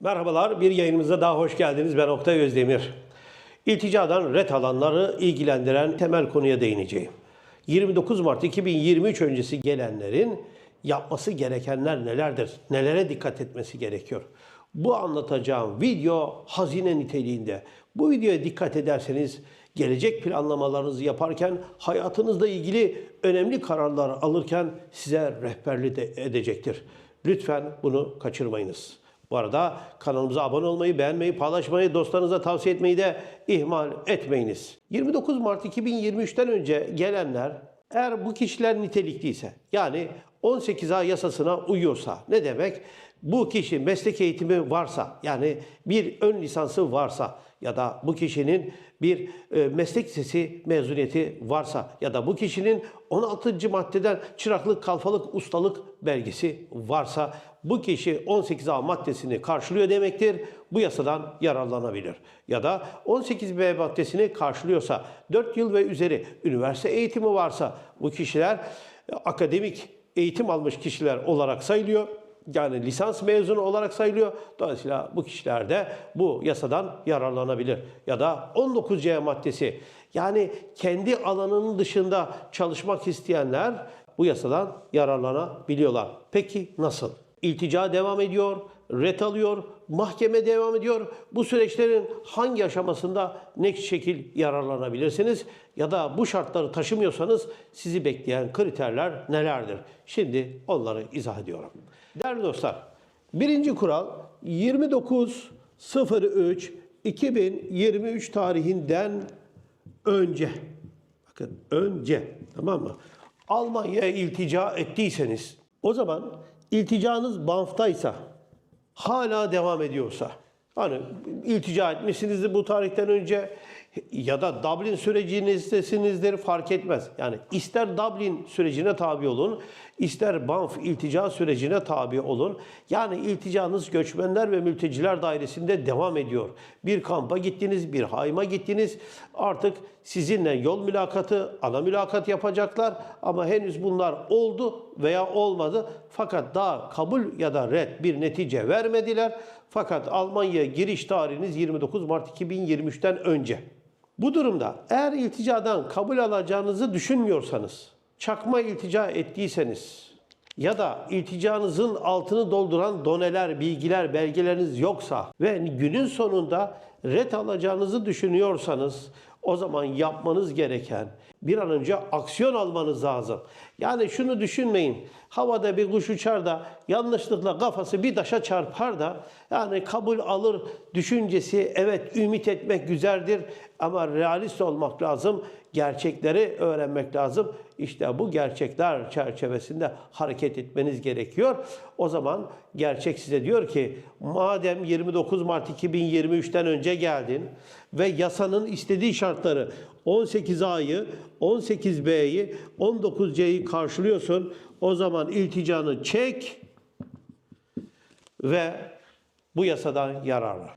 Merhabalar, bir yayınımıza daha hoş geldiniz. Ben Oktay Özdemir. İlticadan ret alanları ilgilendiren temel konuya değineceğim. 29 Mart 2023 öncesi gelenlerin yapması gerekenler nelerdir? Nelere dikkat etmesi gerekiyor? Bu anlatacağım video hazine niteliğinde. Bu videoya dikkat ederseniz gelecek planlamalarınızı yaparken hayatınızla ilgili önemli kararlar alırken size rehberlik de edecektir. Lütfen bunu kaçırmayınız. Bu arada kanalımıza abone olmayı, beğenmeyi, paylaşmayı, dostlarınıza tavsiye etmeyi de ihmal etmeyiniz. 29 Mart 2023'ten önce gelenler eğer bu kişiler nitelikliyse yani 18A yasasına uyuyorsa ne demek? Bu kişi meslek eğitimi varsa yani bir ön lisansı varsa ya da bu kişinin bir e, meslek lisesi mezuniyeti varsa ya da bu kişinin 16. maddeden çıraklık, kalfalık, ustalık belgesi varsa bu kişi 18A maddesini karşılıyor demektir. Bu yasadan yararlanabilir. Ya da 18B maddesini karşılıyorsa 4 yıl ve üzeri üniversite eğitimi varsa bu kişiler e, akademik eğitim almış kişiler olarak sayılıyor. Yani lisans mezunu olarak sayılıyor. Dolayısıyla bu kişiler de bu yasadan yararlanabilir. Ya da 19C maddesi yani kendi alanının dışında çalışmak isteyenler bu yasadan yararlanabiliyorlar. Peki nasıl? İltica devam ediyor, ret alıyor, mahkeme devam ediyor. Bu süreçlerin hangi aşamasında ne şekil yararlanabilirsiniz? Ya da bu şartları taşımıyorsanız sizi bekleyen kriterler nelerdir? Şimdi onları izah ediyorum. Değerli dostlar, birinci kural 29.03.2023 tarihinden önce, bakın önce tamam mı? Almanya'ya iltica ettiyseniz o zaman ilticanız Banf'taysa hala devam ediyorsa. Hani iltica etmişsinizdir bu tarihten önce ya da Dublin sürecinizdesinizdir fark etmez. Yani ister Dublin sürecine tabi olun, ister Banf iltica sürecine tabi olun. Yani ilticanız göçmenler ve mülteciler dairesinde devam ediyor. Bir kampa gittiniz, bir hayma gittiniz. Artık sizinle yol mülakatı, ana mülakat yapacaklar ama henüz bunlar oldu veya olmadı. Fakat daha kabul ya da red bir netice vermediler. Fakat Almanya'ya giriş tarihiniz 29 Mart 2023'ten önce. Bu durumda eğer ilticadan kabul alacağınızı düşünmüyorsanız, çakma iltica ettiyseniz ya da ilticanızın altını dolduran doneler, bilgiler, belgeleriniz yoksa ve günün sonunda ret alacağınızı düşünüyorsanız o zaman yapmanız gereken bir an önce aksiyon almanız lazım. Yani şunu düşünmeyin. Havada bir kuş uçar da yanlışlıkla kafası bir taşa çarpar da yani kabul alır düşüncesi evet ümit etmek güzeldir ama realist olmak lazım. Gerçekleri öğrenmek lazım. İşte bu gerçekler çerçevesinde hareket etmeniz gerekiyor. O zaman gerçek size diyor ki madem 29 Mart 2023'ten önce geldin ve yasanın istediği şartları 18A'yı, 18B'yi, 19C'yi karşılıyorsun. O zaman ilticanı çek ve bu yasadan yararlan.